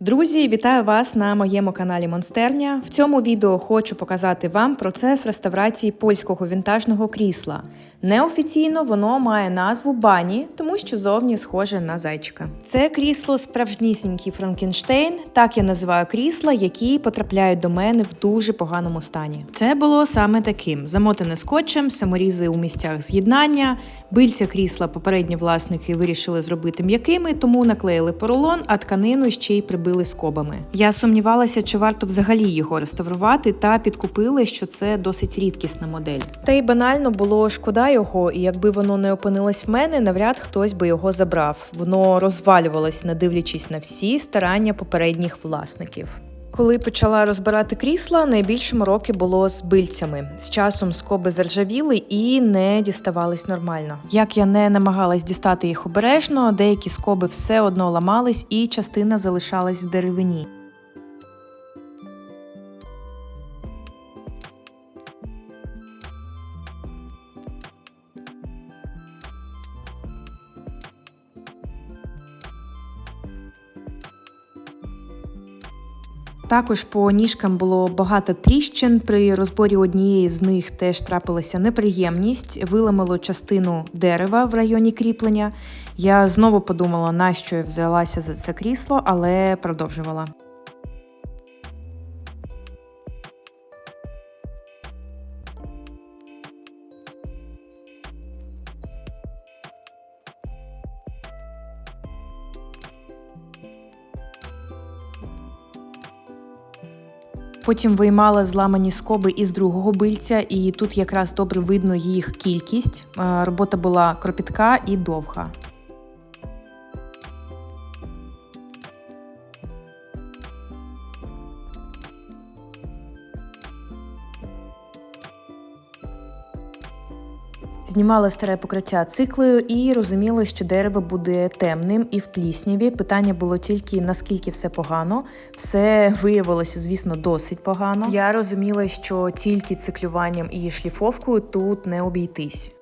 Друзі, вітаю вас на моєму каналі Монстерня. В цьому відео хочу показати вам процес реставрації польського вінтажного крісла. Неофіційно воно має назву бані, тому що зовні схоже на зайчика. Це крісло справжнісінький Франкенштейн, так я називаю крісла, які потрапляють до мене в дуже поганому стані. Це було саме таким: замотане скотчем, саморізи у місцях з'єднання. Бильця крісла попередні власники вирішили зробити м'якими, тому наклеїли поролон, а тканину ще й прибили скобами. Я сумнівалася, чи варто взагалі його реставрувати, та підкупили, що це досить рідкісна модель. Та й банально було шкода його, і якби воно не опинилось в мене, навряд хтось би його забрав. Воно розвалювалось, не дивлячись на всі старання попередніх власників. Коли почала розбирати крісла, найбільше мороки було з бильцями. З часом скоби заржавіли і не діставались нормально. Як я не намагалась дістати їх обережно, деякі скоби все одно ламались, і частина залишалась в деревині. Також по ніжкам було багато тріщин. При розборі однієї з них теж трапилася неприємність, виламало частину дерева в районі кріплення. Я знову подумала, на що я взялася за це крісло, але продовжувала. Потім виймала зламані скоби із другого бильця, і тут якраз добре видно їх кількість. Е, Робота була кропітка і довга. Знімала старе покриття циклею і розуміла, що дерево буде темним і в плісняві. Питання було тільки наскільки все погано. Все виявилося, звісно, досить погано. Я розуміла, що тільки циклюванням і шліфовкою тут не обійтись.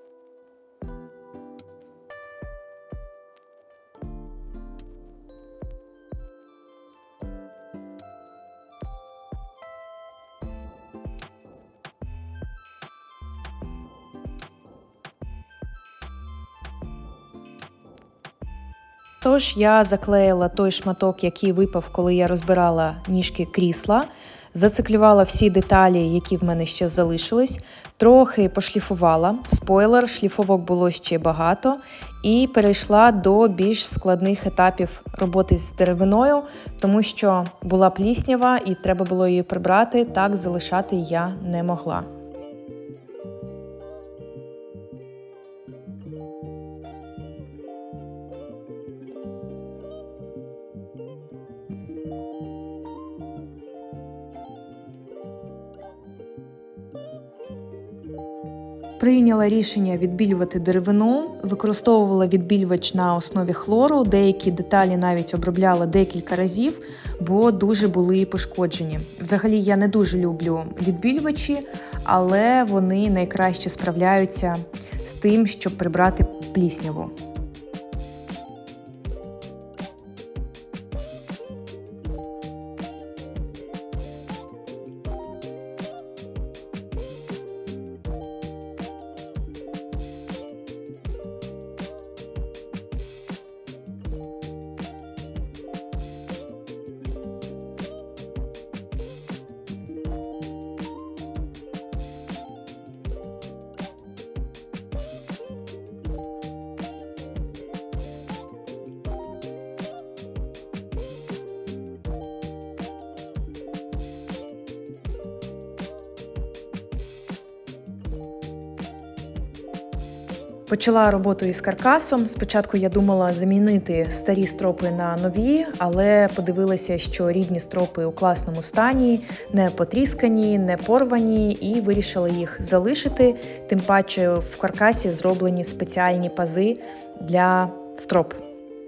Тож я заклеїла той шматок, який випав, коли я розбирала ніжки крісла, зациклювала всі деталі, які в мене ще залишились, трохи пошліфувала. Спойлер, шліфовок було ще багато, і перейшла до більш складних етапів роботи з деревиною, тому що була пліснява і треба було її прибрати. Так залишати я не могла. Прийняла рішення відбілювати деревину, використовувала відбілювач на основі хлору. Деякі деталі навіть обробляла декілька разів, бо дуже були пошкоджені. Взагалі я не дуже люблю відбілювачі, але вони найкраще справляються з тим, щоб прибрати плісняву. Почала роботу із каркасом. Спочатку я думала замінити старі стропи на нові, але подивилася, що рідні стропи у класному стані, не потріскані, не порвані, і вирішила їх залишити. Тим паче в каркасі зроблені спеціальні пази для строп.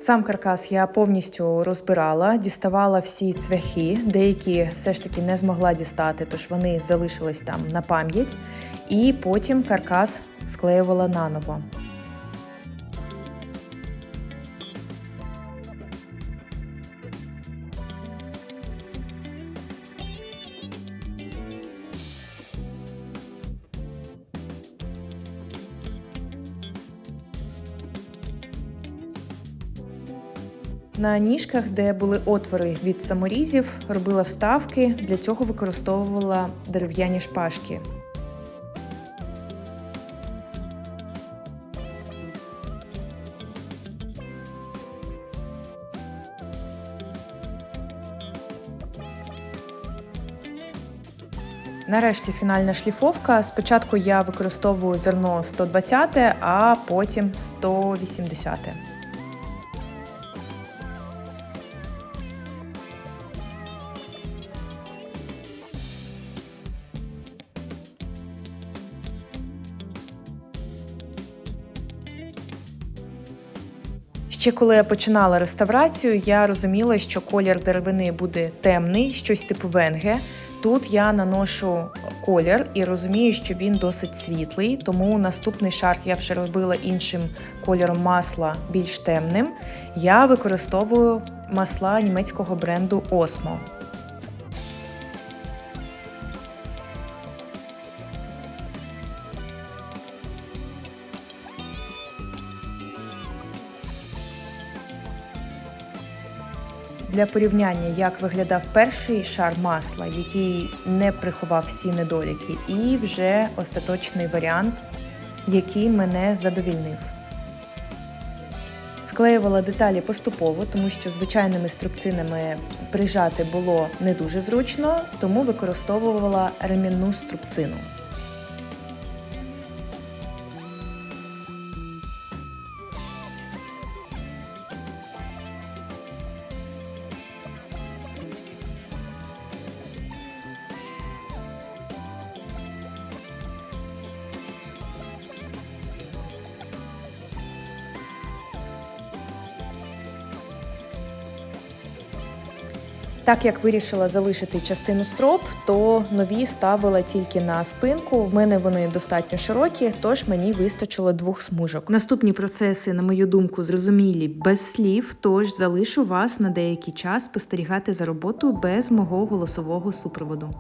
Сам каркас я повністю розбирала, діставала всі цвяхи, деякі все ж таки не змогла дістати, тож вони залишились там на пам'ять і потім каркас склеювала наново. На ніжках, де були отвори від саморізів, робила вставки, для цього використовувала дерев'яні шпажки. Нарешті фінальна шліфовка. Спочатку я використовую зерно 120, а потім 180. Ще коли я починала реставрацію, я розуміла, що колір деревини буде темний, щось типу венге. Тут я наношу колір і розумію, що він досить світлий, тому наступний шар я вже робила іншим кольором масла більш темним. Я використовую масла німецького бренду Osmo. Для порівняння, як виглядав перший шар масла, який не приховав всі недоліки, і вже остаточний варіант, який мене задовільнив. Склеювала деталі поступово, тому що звичайними струбцинами прижати було не дуже зручно, тому використовувала ремінну струбцину. Так як вирішила залишити частину строп, то нові ставила тільки на спинку. В мене вони достатньо широкі, тож мені вистачило двох смужок. Наступні процеси, на мою думку, зрозумілі без слів, тож залишу вас на деякий час спостерігати за роботу без мого голосового супроводу.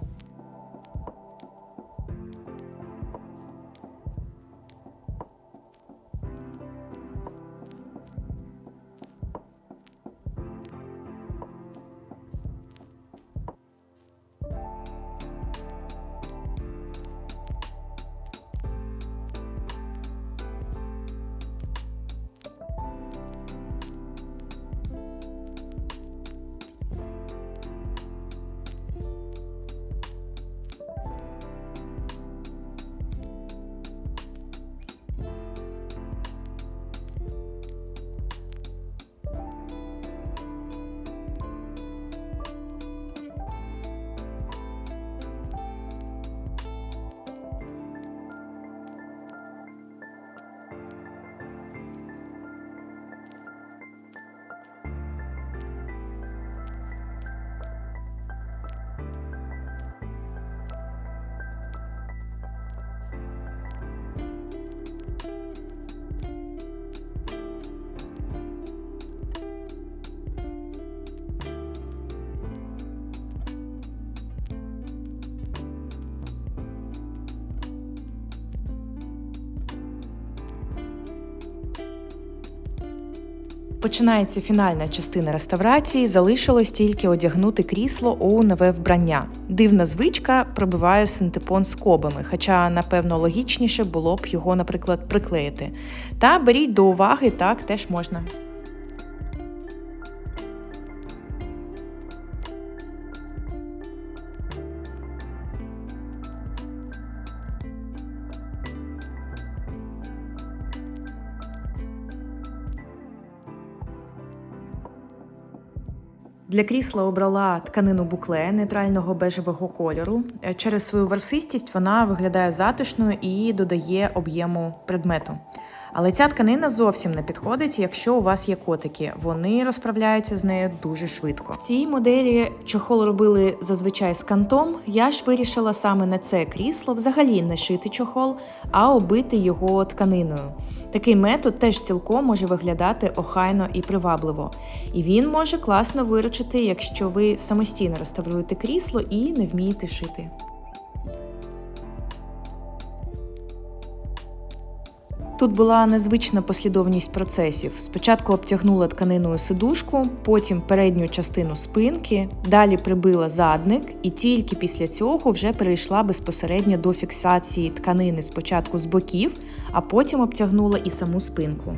Починається фінальна частина реставрації. Залишилось тільки одягнути крісло у нове вбрання. Дивна звичка пробиваю синтепон скобами, хоча, напевно, логічніше було б його, наприклад, приклеїти. Та беріть до уваги, так теж можна. Для крісла обрала тканину букле нейтрального бежевого кольору. Е, Через свою версистість вона виглядає затишною і додає об'єму предмету. Але ця тканина зовсім не підходить, якщо у вас є котики. Вони розправляються з нею дуже швидко. В цій моделі чохол робили зазвичай з кантом. Я ж вирішила саме на це крісло взагалі не шити чохол, а оббити його тканиною. Такий метод теж цілком може виглядати охайно і привабливо. І він може класно виручити, якщо ви самостійно реставруєте крісло і не вмієте шити. Тут була незвична послідовність процесів. Спочатку обтягнула тканиною сидушку, потім передню частину спинки, далі прибила задник, і тільки після цього вже перейшла безпосередньо до фіксації тканини спочатку з боків, а потім обтягнула і саму спинку.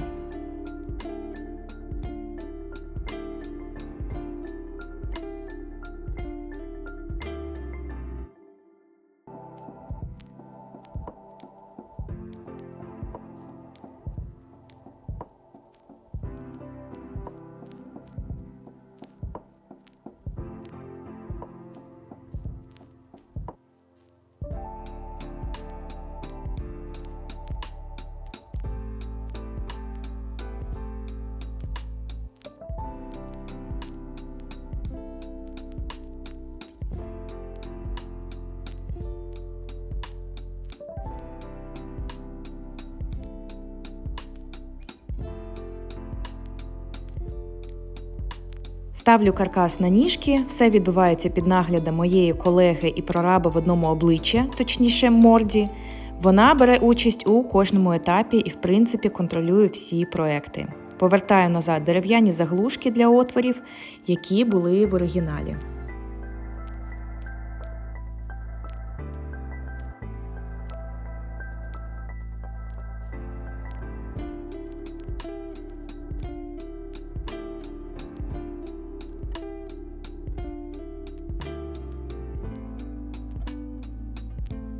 Ставлю каркас на ніжки, все відбувається під наглядом моєї колеги і прораба в одному обличчя, точніше морді. Вона бере участь у кожному етапі і, в принципі, контролює всі проекти. Повертаю назад дерев'яні заглушки для отворів, які були в оригіналі.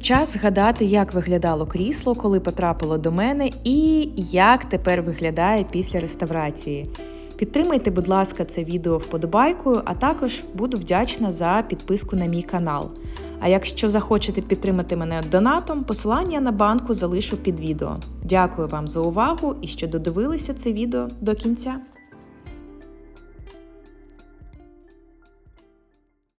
Час згадати, як виглядало крісло, коли потрапило до мене, і як тепер виглядає після реставрації. Підтримайте, будь ласка, це відео вподобайкою, а також буду вдячна за підписку на мій канал. А якщо захочете підтримати мене донатом, посилання на банку залишу під відео. Дякую вам за увагу і що додивилися це відео до кінця.